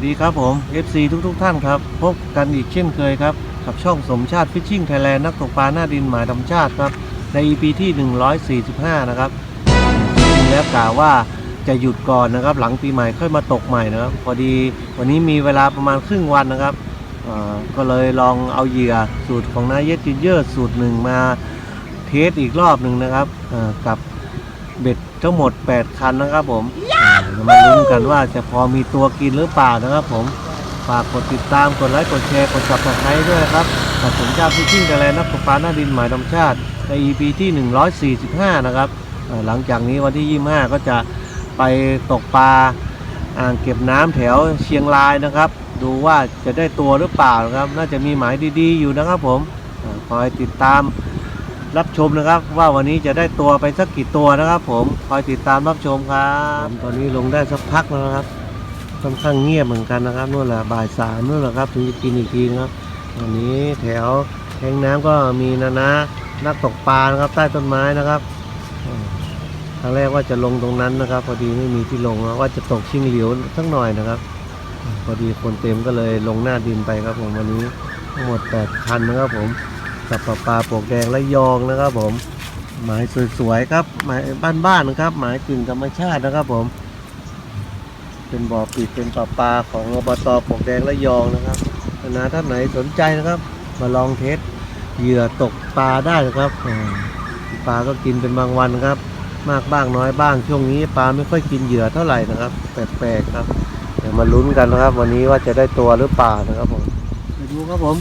วัสดีครับผม FC ทุกทท่านครับ พบกันอีกเช่นเคยครับ กับช่องสมชาติฟิชชิ่งไทยแลนด์นักตกปลาหน้าดินหมายธรรมชาติครับ ใน EP ที่ 145 นะครับจริงแล้วกล่าวว่าจะหยุดก่อนนะครับ หลังปีใหม่ค่อยมาตกใหม่นะครับ พอดีวันนี้มีเวลาประมาณครึ่งวันนะครับก็เลยลองเอาเหยื่อสูตรของนายเยสจินเยอร์สูตรหนึ่งมาเทสอีกรอบหนึ่งนะครับกับเบ็ดทั้งหมด 8 คันนะครับผม เรามาลุ้นกันว่าจะพอมีตัวกินหรือเปล่านะครับ ผมฝากกดติดตามกดไลค์กดแชร์กด subscribe ด้วยนะครับกับผมเจ้าพิชิ่งกันเลนักตกปลาหน้าดินหมายธรรมชาติใน EP ที่ 145 นะครับหลังจากนี้วันที่ 25 ก็จะไปตกปลาอ่างเก็บน้ำแถวเชียงรายนะครับ ดูว่าจะได้ตัวหรือเปล่านะครับ น่าจะมีหมายดีๆอยู่นะครับผมคอยติดตาม รับชมนะครับ ว่าวันนี้จะได้ตัวไปสักกี่ตัวนะครับ ผมคอยติดตามรับชมครับตอนนี้ลงได้สักพักแล้วนะครับค่อนข้างเงียบเหมือนกันนะครับนู่นแหละบ่ายสามนู่นแหละครับ ถึงจะกินอีกทีนะครับวันนี้แถวแทงน้ำก็มีนะนะนักตกปลานะครับ ใต้ต้นไม้นะครับครั้งแรกว่าจะลงตรงนั้นนะครับ พอดีไม่มีที่ลงว่าจะตกชิงเหลียวสักหน่อยนะครับ พอดีคนเต็มก็เลยลงหน้าดินไปครับผมวันนี้ทั้งหมดแปดคันนะครับผม กับปลาปลาปลวกแดงและยองนะครับ ผมหมายสวยๆครับหมายบ้านๆนะครับ หมายกึ่งธรรมชาตินะครับ ผม เป็นบ่อปิดเป็นปลาปลาของอบตปลวกแดงและยองนะครับนะท่านไหนสนใจนะครับ มาลองเทสเหยื่อตกปลาได้นะครับปลาก็กินเป็นบางวันครับ มากบ้างน้อยบ้างช่วงนี้ปลาไม่ค่อยกินเหยื่อเท่าไหร่นะครับแปลกๆครับเดี๋ยวมาลุ้นกันนะครับ วันนี้ว่าจะได้ตัวหรือเปล่านะครับผมไปดูครับผม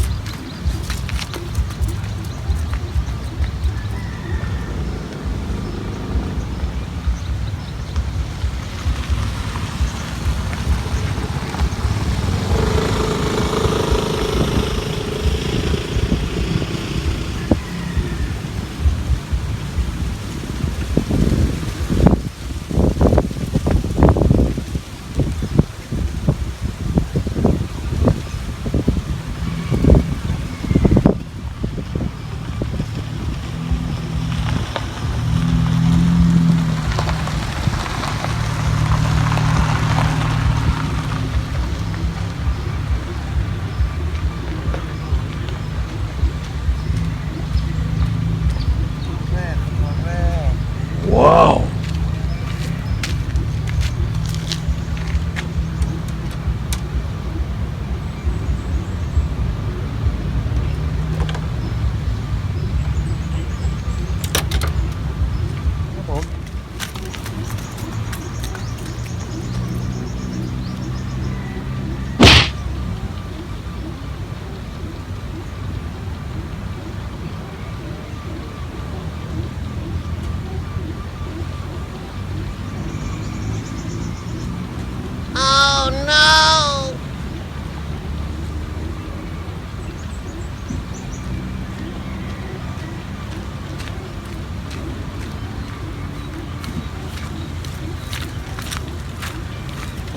โอ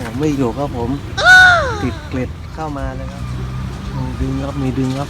้ไม่อยู่ครับผม ติดเกล็ดเข้ามาเลยครับ มีดึงครับ มีดึงครับ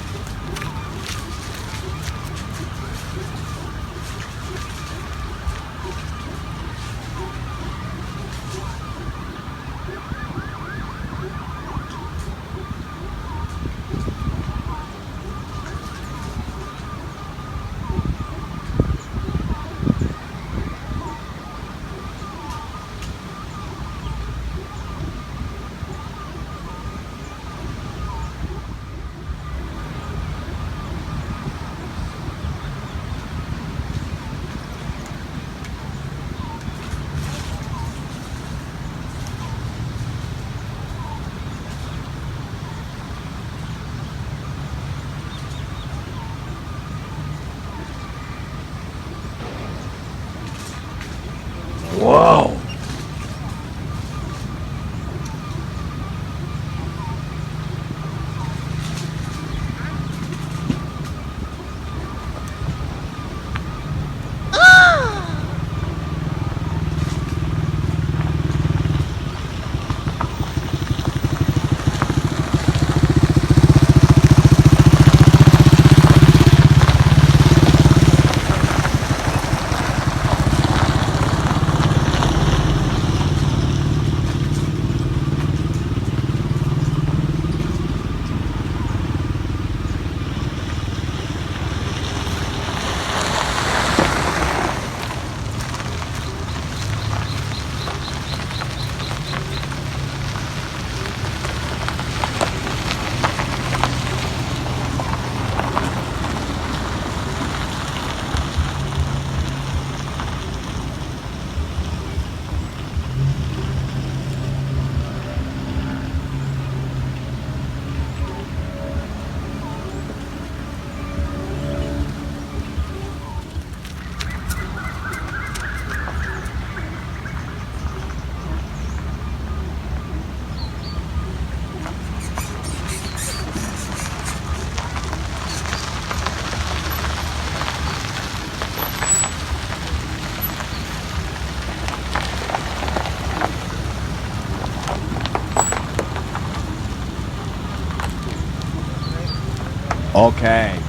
Okay.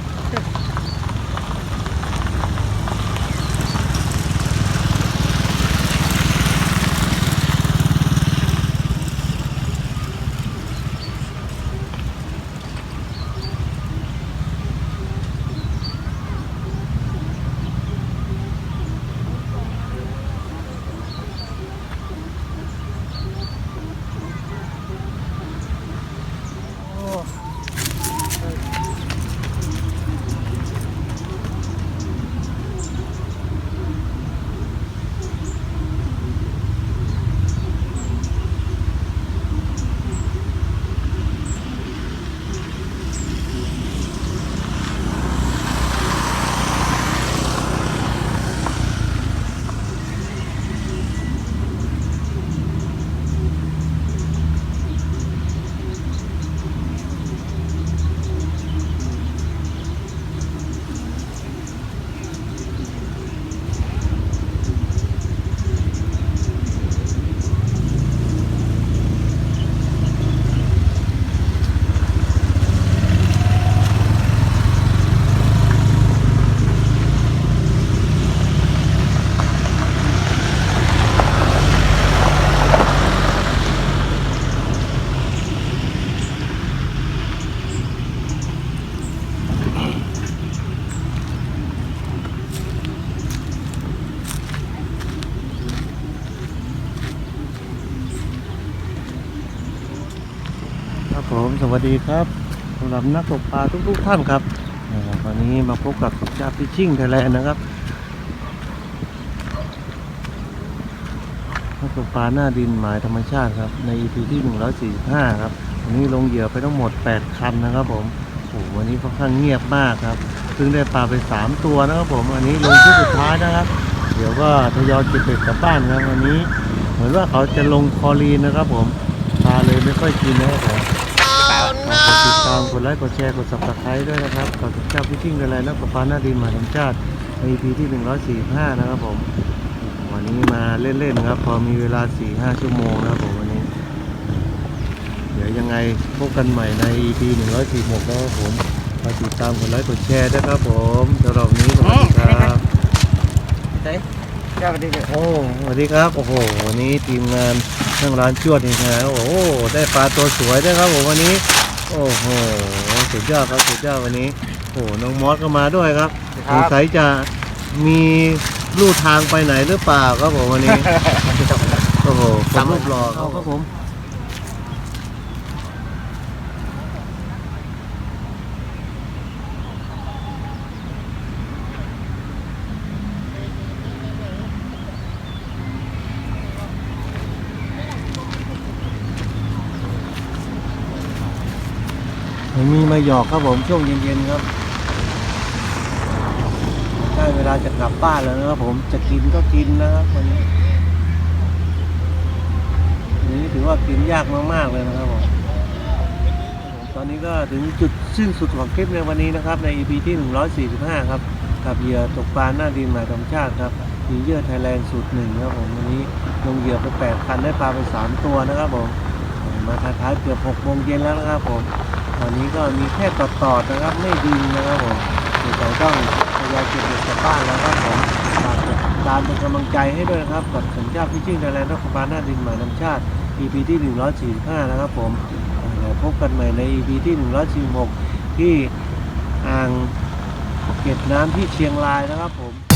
วัสดีครับสำหรับนักตกปลาทุกๆท่านครับวันนี้มาพบกับสุชาติฟิชชิ่งไทยแลนด์นะครับนักตกปลาหน้าดินหมายธรรมชาติครับ ใน EP ที่ 145 ครับวันนี้ลงเหยื่อไปทั้งหมด 8 คันนะครับผมโอ้วันนี้ค่อนข้างเงียบมากครับเพิ่งได้ปลาไป 3 ตัวนะครับผมอันนี้ลงที่สุดท้ายนะครับ เดี๋ยวก็ทยอยเก็บเบ็ดกลับบ้านครับวันนี้ เหมือนว่าเขาจะลงคอลีนนะครับผมปลาเลยไม่ค่อยกินนะครับผม ฝากกดติดตามกดไลค์กดแชร์กด subscribe ด้วยนะครับกับเจ้าพิชิ่งอะไรนักประปาหน้าดินมหาธรรมชาติใน EP ที่ 145 นะครับผม วันนี้มาเล่นๆนะครับ พอมีเวลา 4-5 ชั่วโมงนะครับผมวันนี้ เดี๋ยวยังไงพบกันใหม่ใน EP 146นะครับผมมาติดตามกดไลค์กดแชร์ด้วยครับผมสำหรับวันนี้สวัสดีครับเฮ้ยเจ้าสวัสดีครับโอ้สวัสดีครับโอ้โหวันนี้ทีมงานทั้งร้านจวดนี่นะโอ้โหได้ปลาตัวสวยด้วยครับผมวันนี้ โอ้โหสุดยอดครับสุดยอดวันนี้โอ้โหน้องมอสก็มาด้วยครับสงสัยจะมีลู่ทางไปไหนหรือเปล่าครับผมวันนี้ โอ้โหคนรูปหล่อเขาครับผม มีมาหยอกครับผมช่วงเย็นๆครับได้เวลาจะกลับบ้านแล้วนะครับผมจะกินก็กินนะครับวันนี้วันนี้ถือว่ากินยากมากๆเลยนะครับผมตอนนี้ก็ถึงจุดสิ้นสุดของคลิปในวันนี้นะครับ ใน EP ที่ 145 ครับ กับเหยื่อตกปลาหน้าดินหมายธรรมชาติครับมีเยื่อไทยแลนด์สูตรหนึ่งครับผมวันนี้ลงเหยื่อไป 8 คันได้ปลาไป 3 ตัวนะครับผมมาท้ายๆเกือบ6โมงเย็นแล้วนะครับผม ตอนนี้ก็มีแค่ต่อต่อๆนะครับ ไม่ดินนะครับผมเดี๋ยวเราต้องทยอยามเก็บเด็กกลับบ้านแล้วครับผมฝากติดตามเป็นกำลังใจให้ด้วยนะครับกับสัญชาติพิชิ่งไทยแลนด์รัฐบาลหน้าดินหมายน้ำชาติ EP ที่ 145 นะครับผมเดี๋ยวพบกันใหม่ใน EP ที่ 146 ที่อ่างเก็บน้ำที่เชียงรายนะครับผม